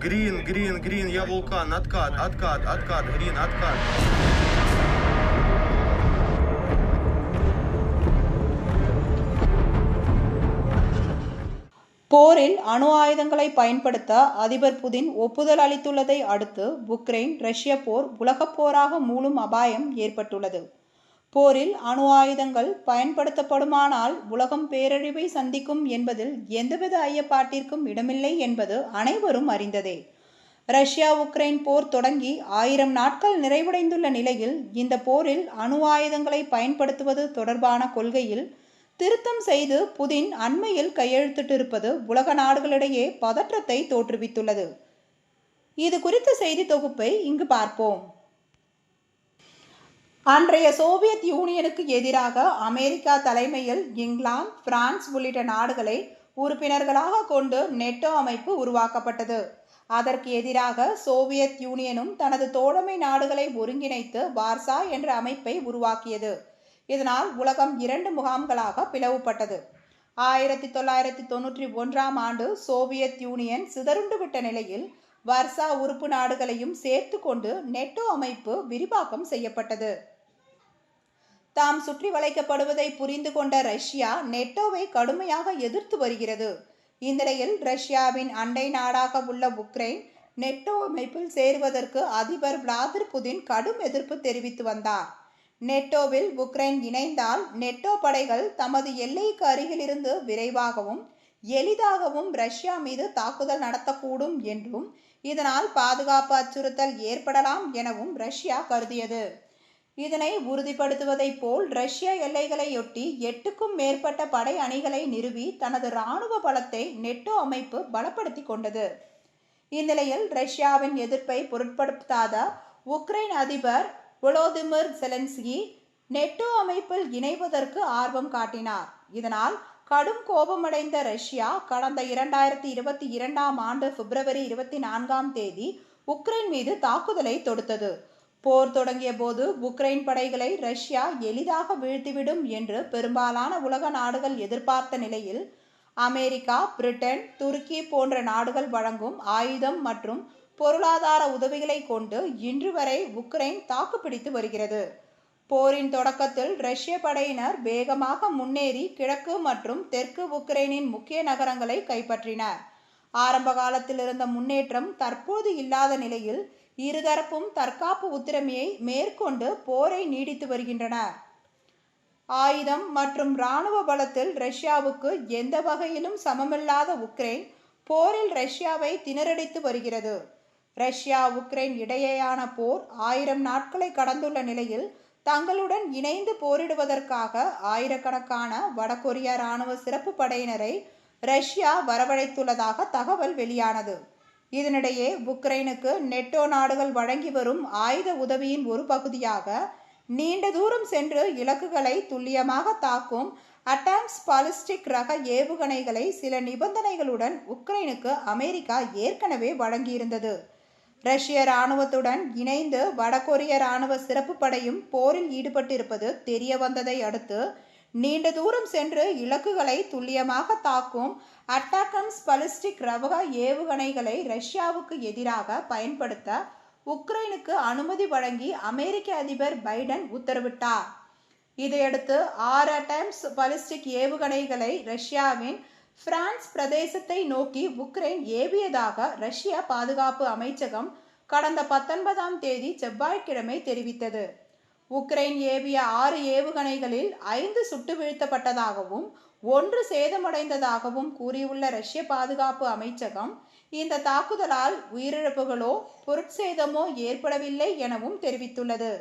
Грин, грин, грин, я вулкан. Откат, откат, откат, грин, откат. போரில் அணு ஆயுதங்களை பயன்படுத்த அதிபர் புதின் ஒப்புதல் அளித்துள்ளதை அடுத்து உக்ரைன் ரஷ்ய போர் உலகப் போராக மூழும் அபாயம் ஏற்பட்டுள்ளது போரில் அணு ஆயுதங்கள் பயன்படுத்தப்படுமானால் உலகம் பேரழிவை சந்திக்கும் என்பதில் எந்தவித ஐயப்பாட்டிற்கும் இடமில்லை என்பது அனைவரும் அறிந்ததே. ரஷ்யா உக்ரைன் போர் தொடங்கி ஆயிரம் நாட்கள் நிறைவடைந்துள்ள நிலையில் இந்த போரில் அணு ஆயுதங்களை பயன்படுத்துவது தொடர்பான கொள்கையில் திருத்தம் செய்து புதின் அண்மையில் கையெழுத்திட்டிருப்பது உலக நாடுகளிடையே பதற்றத்தை தோற்றுவித்துள்ளது. இது குறித்த செய்தி தொகுப்பை இங்கு பார்ப்போம். அன்றைய சோவியத் யூனியனுக்கு எதிராக அமெரிக்கா தலைமையில் இங்கிலாந்து பிரான்ஸ் உள்ளிட்ட நாடுகளை உறுப்பினர்களாக கொண்டு நெட்டோ அமைப்பு உருவாக்கப்பட்டது. அதற்கு எதிராக சோவியத் யூனியனும் தனது தோழமை நாடுகளை ஒருங்கிணைத்து வார்சா என்ற அமைப்பை உருவாக்கியது. இதனால் உலகம் இரண்டு முகாம்களாக பிளவுபட்டது. ஆயிரத்தி தொள்ளாயிரத்தி தொண்ணூற்றி ஒன்றாம் ஆண்டு சோவியத் யூனியன் சிதறுண்டு விட்ட நிலையில் வர்சா உறுப்பு நாடுகளையும் சேர்த்து கொண்டு நெட்டோ அமைப்பு விரிவாக்கம் செய்யப்பட்டது. தாம் சுற்றி வளைக்கப்படுவதை புரிந்து கொண்ட ரஷ்யா நெட்டோவை கடுமையாக எதிர்த்து வருகிறது. இந்நிலையில் ரஷ்யாவின் அண்டை நாடாக உள்ள உக்ரைன் நெட்டோ அமைப்பில் சேருவதற்கு அதிபர் விளாதிர் புதின் கடும் எதிர்ப்பு தெரிவித்து வந்தார். நெட்டோவில் உக்ரைன் இணைந்தால் நெட்டோ படைகள் தமது எல்லைக்கு அருகிலிருந்து விரைவாகவும் எளிதாகவும் ரஷ்யா மீது தாக்குதல் நடத்தக்கூடும் என்றும் இதனால் பாதுகாப்பு அச்சுறுத்தல் ஏற்படலாம் எனவும் ரஷ்யா கருதியது. இதனை உறுதிப்படுத்துவதைப் போல் ரஷ்ய எல்லைகளையொட்டி எட்டுக்கும் மேற்பட்ட படை அணிகளை நிறுவி தனது இராணுவ பலத்தை நெட்டோ அமைப்பு பலப்படுத்தி கொண்டது. இந்நிலையில் ரஷ்யாவின் எதிர்ப்பை பொருட்படுத்தாத உக்ரைன் அதிபர் ஒலோதிமிர் செலன்ஸ்கி நெட்டோ அமைப்பில் இணைவதற்கு ஆர்வம் காட்டினார். இதனால் கடும் கோபமடைந்த ரஷ்யா கடந்த இரண்டாயிரத்தி இருபத்தி இரண்டாம் ஆண்டு பிப்ரவரி இருபத்தி நான்காம் தேதி உக்ரைன் மீது தாக்குதலை தொடுத்தது. போர் தொடங்கிய போது உக்ரைன் படைகளை ரஷ்யா எளிதாக வீழ்த்திவிடும் என்று பெரும்பாலான உலக நாடுகள் எதிர்பார்த்த நிலையில் அமெரிக்கா பிரிட்டன் துருக்கி போன்ற நாடுகள் வழங்கும் ஆயுதம் மற்றும் பொருளாதார உதவிகளை கொண்டு இன்று வரை உக்ரைன் தாக்குப்பிடித்து வருகிறது. போரின் தொடக்கத்தில் ரஷ்ய படையினர் வேகமாக முன்னேறி கிழக்கு மற்றும் தெற்கு உக்ரைனின் முக்கிய நகரங்களை கைப்பற்றினர். ஆரம்ப காலத்தில் இருந்த முன்னேற்றம் தற்போது இல்லாத நிலையில் இருதரப்பும் தற்காப்பு உத்திரமையை மேற்கொண்டு போரை நீடித்து வருகின்றனர் ஆயுதம் மற்றும் இராணுவ பலத்தில் ரஷ்யாவுக்கு எந்த வகையிலும் சமமில்லாத உக்ரைன் போரில் ரஷ்யாவை திணறடித்து வருகிறது. ரஷ்யா உக்ரைன் இடையேயான போர் ஆயிரம் நாட்களை கடந்துள்ள நிலையில் தங்களுடன் இணைந்து போரிடுவதற்காக ஆயிரக்கணக்கான வடகொரிய இராணுவ சிறப்பு படையினரை ரஷ்யா வரவழைத்துள்ளதாக தகவல் வெளியானது. இதனிடையே உக்ரைனுக்கு நெட்டோ நாடுகள் வழங்கி வரும் ஆயுத உதவியின் ஒரு பகுதியாக நீண்ட தூரம் சென்று இலக்குகளை துல்லியமாக தாக்கும் அட்டாம்ஸ் பாலிஸ்டிக் ரக ஏவுகணைகளை சில நிபந்தனைகளுடன் உக்ரைனுக்கு அமெரிக்கா ஏற்கனவே வழங்கியிருந்தது. ரஷ்ய இராணுவத்துடன் இணைந்து வடகொரிய இராணுவ சிறப்பு படையும் போரில் ஈடுபட்டிருப்பது தெரிய வந்ததை அடுத்து நீண்ட தூரம் சென்று இலக்குகளை துல்லியமாக தாக்கும் அட்டாக்கம்ஸ் பலிஸ்டிக் ரவக ஏவுகணைகளை ரஷ்யாவுக்கு எதிராக பயன்படுத்த உக்ரைனுக்கு அனுமதி வழங்கி அமெரிக்க அதிபர் பைடன் உத்தரவிட்டார். இதையடுத்து ஆறு அட்டம்ஸ் பலிஸ்டிக் ஏவுகணைகளை ரஷ்யாவின் பிரான்ஸ் பிரதேசத்தை நோக்கி உக்ரைன் ஏவியதாக ரஷ்ய பாதுகாப்பு அமைச்சகம் கடந்த பத்தொன்பதாம் தேதி செவ்வாய்க்கிழமை தெரிவித்தது. உக்ரைன் ஏவிய ஆறு ஏவுகணைகளில் ஐந்து சுட்டு வீழ்த்தப்பட்டதாகவும் ஒன்று சேதமடைந்ததாகவும் கூறியுள்ள ரஷ்ய பாதுகாப்பு அமைச்சகம் இந்த தாக்குதலால் உயிரிழப்புகளோ பொருட்சேதமோ ஏற்படவில்லை எனவும் தெரிவித்துள்ளது.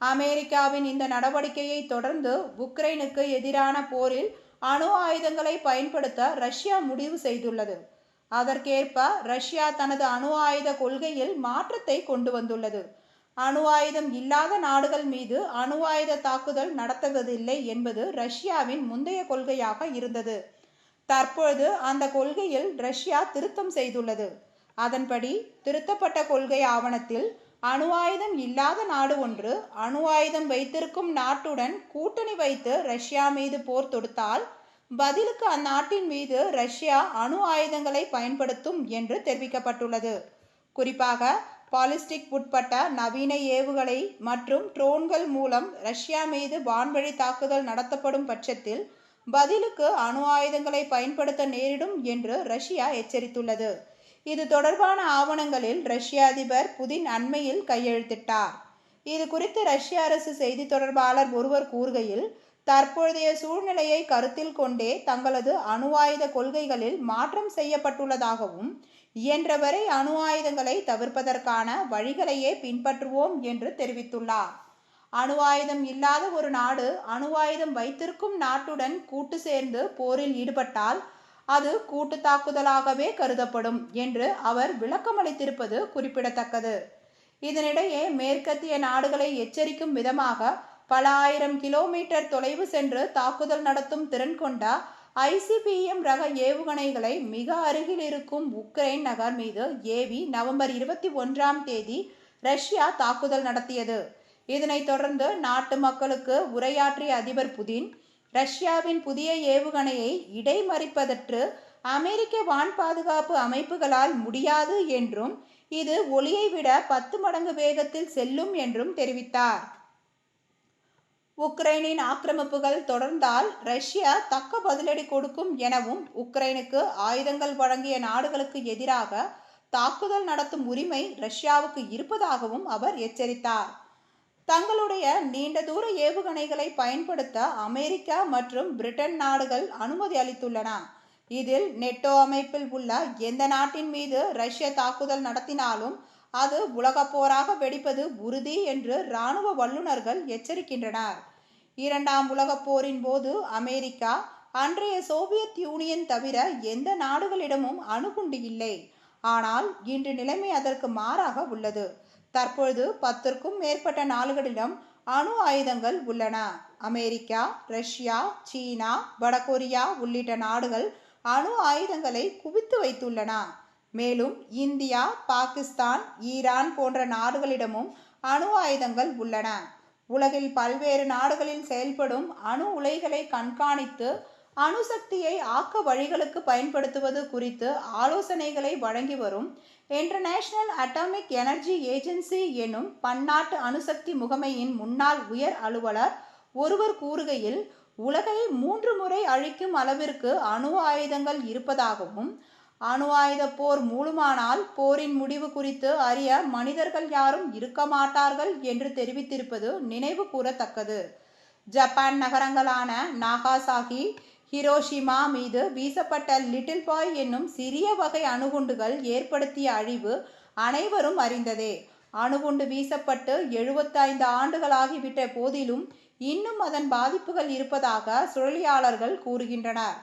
அமெரிக்காவின் இந்த நடவடிக்கையை தொடர்ந்து உக்ரைனுக்கு எதிரான போரில் அணு ஆயுதங்களை பயன்படுத்த ரஷ்யா முடிவு செய்துள்ளது. அதற்கேற்ப ரஷ்யா தனது அணு ஆயுத கொள்கையில் மாற்றத்தை கொண்டு வந்துள்ளது. அணு ஆயுதம் இல்லாத நாடுகள் மீது அணு ஆயுத தாக்குதல் நடத்துவதில்லை என்பது ரஷ்யாவின் முந்தைய கொள்கையாக இருந்தது. தற்பொழுது அந்த கொள்கையில் ரஷ்யா திருத்தம் செய்துள்ளது. அதன்படி திருத்தப்பட்ட கொள்கை ஆவணத்தில் அணு ஆயுதம் இல்லாத நாடு ஒன்று அணு ஆயுதம் வைத்திருக்கும் நாட்டுடன் கூட்டணி வைத்து ரஷ்யா மீது போர் தொடுத்தால் பதிலுக்கு அந்நாட்டின் மீது ரஷ்யா அணு ஆயுதங்களை பயன்படுத்தும் என்று தெரிவிக்கப்பட்டுள்ளது. குறிப்பாக பாலிஸ்டிக் உட்பட்ட நவீன ஏவுகணை மற்றும் ட்ரோன்கள் மூலம் ரஷ்யா மீது வான்வழி தாக்குதல் நடத்தப்படும் பட்சத்தில் பதிலுக்கு அணு ஆயுதங்களை பயன்படுத்த நேரிடும் என்று ரஷ்யா எச்சரித்துள்ளது. இது தொடர்பான ஆவணங்களில் ரஷ்ய அதிபர் புதின் அண்மையில் கையெழுத்திட்டார். இது குறித்து ரஷ்ய அரசு செய்தி தொடர்பாளர் ஒருவர் கூறுகையில் தற்போதைய சூழ்நிலையை கருத்தில் கொண்டே தங்களது அணு ஆயுத கொள்கைகளில் மாற்றம் செய்யப்பட்டுள்ளதாகவும் இயன்றவரை அணு ஆயுதங்களை தவிர்ப்பதற்கான வழிகளையே பின்பற்றுவோம் என்று தெரிவித்துள்ளார். அணு ஆயுதம் இல்லாத ஒரு நாடு அணு ஆயுதம் வைத்திருக்கும் நாட்டுடன் கூட்டு சேர்ந்து போரில் ஈடுபட்டால் அது கூட்டு தாக்குதலாகவே கருதப்படும் என்று அவர் விளக்கமளித்திருப்பது குறிப்பிடத்தக்கது. இதனிடையே மேற்கத்திய நாடுகளை எச்சரிக்கும் விதமாக பல ஆயிரம் கிலோமீட்டர் தொலைவு சென்று தாக்குதல் நடத்தும் திறன் கொண்ட ஐசிபிஎம் ரக ஏவுகணைகளை மிக அருகில் இருக்கும் உக்ரைன் நகர் மீது ஏவி நவம்பர் இருபத்தி ஒன்றாம் தேதி ரஷ்யா தாக்குதல் நடத்தியது. இதனைத் தொடர்ந்து நாட்டு மக்களுக்கு உரையாற்றிய அதிபர் புதின் ரஷ்யாவின் புதிய ஏவுகணையை இடைமறிப்பதற்கு அமெரிக்க வான் பாதுகாப்பு அமைப்புகளால் முடியாது என்றும் இது ஒளியை விட பத்து மடங்கு வேகத்தில் செல்லும் என்றும் தெரிவித்தார். உக்ரைனின் ஆக்கிரமிப்புகள் தொடர்ந்தால் ரஷ்யா தக்க பதிலடி கொடுக்கும் எனவும் உக்ரைனுக்கு ஆயுதங்கள் வழங்கிய நாடுகளுக்கு எதிராக தாக்குதல் நடத்தும் உரிமை ரஷ்யாவுக்கு இருப்பதாகவும் அவர் எச்சரித்தார். தங்களுடைய நீண்ட தூர ஏவுகணைகளை பயன்படுத்த அமெரிக்கா மற்றும் பிரிட்டன் நாடுகள் அனுமதி அளித்துள்ளன. இதில் நெட்டோ அமைப்பில் உள்ள எந்த நாட்டின் மீது ரஷ்ய தாக்குதல் நடத்தினாலும் அது உலகப் போராக வெடிப்பது உறுதி என்று இராணுவ வல்லுநர்கள் எச்சரிக்கின்றனர். இரண்டாம் உலகப் போரின் போது அமெரிக்கா அன்றைய சோவியத் யூனியன் தவிர எந்த நாடுகளிடமும் அணுகுண்டு இல்லை. ஆனால் இன்று நிலைமை அதற்கு மாறாக உள்ளது. தற்பொழுது பத்திற்கும் மேற்பட்ட நாடுகளிடம் அணு ஆயுதங்கள் உள்ளன. அமெரிக்கா ரஷ்யா சீனா வடகொரியா உள்ளிட்ட நாடுகள் அணு ஆயுதங்களை குவித்து வைத்துள்ளன. மேலும் இந்தியா பாகிஸ்தான் ஈரான் போன்ற நாடுகளிடமும் அணு ஆயுதங்கள் உள்ளன. உலகில் பல்வேறு நாடுகளில் செயல்படும் அணு உலைகளை கண்காணித்து அணுசக்தியை ஆக்க வழிகளுக்கு பயன்படுத்துவது குறித்து ஆலோசனைகளை வழங்கி வரும் இன்டர்நேஷனல் அட்டாமிக் எனர்ஜி ஏஜென்சி எனும் பன்னாட்டு அணுசக்தி முகமையின் முன்னாள் உயர் அலுவலர் ஒருவர் கூறுகையில் உலகை மூன்று முறை அழிக்கும் அளவிற்கு அணு ஆயுதங்கள் இருப்பதாகவும் அணு ஆயுத போர் மூலமானால் போரின் முடிவு குறித்து அறிய மனிதர்கள் யாரும் இருக்க மாட்டார்கள் என்று தெரிவித்திருப்பது நினைவு கூறத்தக்கது. ஜப்பான் நகரங்களான நாகாசாகி ஹிரோஷிமா மீது வீசப்பட்ட லிட்டில் பாய் என்னும் சிறிய வகை அணுகுண்டுகள் ஏற்படுத்திய அழிவு அனைவரும் அறிந்ததே. அணுகுண்டு வீசப்பட்டு எழுபத்தைந்து ஆண்டுகளாகிவிட்ட போதிலும் இன்னும் அதன் பாதிப்புகள் இருப்பதாக சுழலியாளர்கள் கூறுகின்றனர்.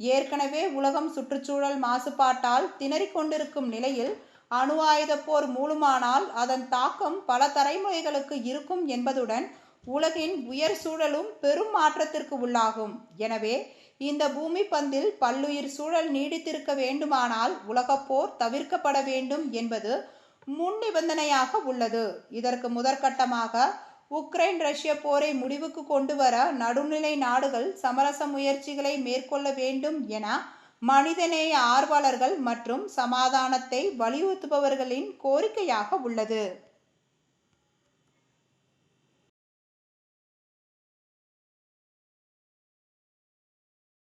ஏற்கனவே உலகம் சுற்றுச்சூழல் மாசுபாட்டால் திணறிக் கொண்டிருக்கும் நிலையில் அணு ஆயுத போர் மூலமானால் அதன் தாக்கம் பல தலைமுறைகளுக்கு இருக்கும் என்பதுடன் உலகின் உயர் சூழலும் பெரும் மாற்றத்திற்கு உள்ளாகும். எனவே இந்த பூமி பந்தில் பல்லுயிர் சூழல் நீடித்திருக்க வேண்டுமானால் உலகப்போர் தவிர்க்கப்பட வேண்டும் என்பது முன் நிபந்தனையாக உள்ளது. இதற்கு முதற்கட்டமாக உக்ரைன் ரஷ்ய போரை முடிவுக்கு கொண்டு வர நடுநிலை நாடுகள் சமரச முயற்சிகளை மேற்கொள்ள வேண்டும் என மனிதநேய ஆர்வலர்கள் மற்றும் சமாதானத்தை வலியுறுத்துபவர்களின் கோரிக்கையாக உள்ளது.